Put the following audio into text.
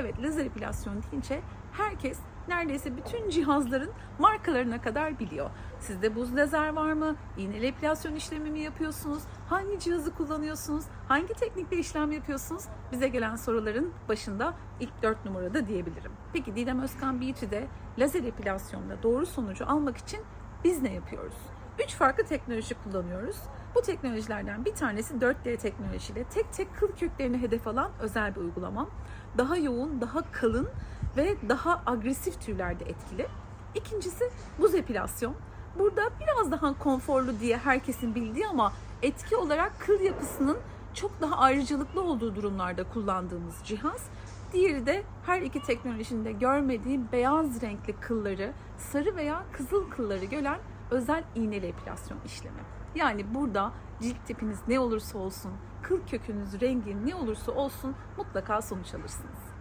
Evet lazer epilasyon deyince herkes neredeyse bütün cihazların markalarına kadar biliyor. Sizde buz lazer var mı? İğneli epilasyon işlemi mi yapıyorsunuz? Hangi cihazı kullanıyorsunuz? Hangi teknikle işlem yapıyorsunuz? Bize gelen soruların başında ilk 4 numarada diyebilirim. Peki Didem Özkan Beauty'de lazer epilasyonda doğru sonucu almak için biz ne yapıyoruz? Üç farklı teknoloji kullanıyoruz. Bu teknolojilerden bir tanesi 4D teknolojiyle tek tek kıl köklerini hedef alan özel bir uygulama. Daha yoğun, daha kalın ve daha agresif türlerde etkili. İkincisi buz epilasyon. Burada biraz daha konforlu diye herkesin bildiği ama etki olarak kıl yapısının çok daha ayrıcalıklı olduğu durumlarda kullandığımız cihaz. Diğeri de her iki teknolojinin de görmediği beyaz renkli kılları, sarı veya kızıl kılları gören özel iğneli epilasyon işlemi. Yani burada cilt tipiniz ne olursa olsun, kıl kökünüz rengi ne olursa olsun mutlaka sonuç alırsınız.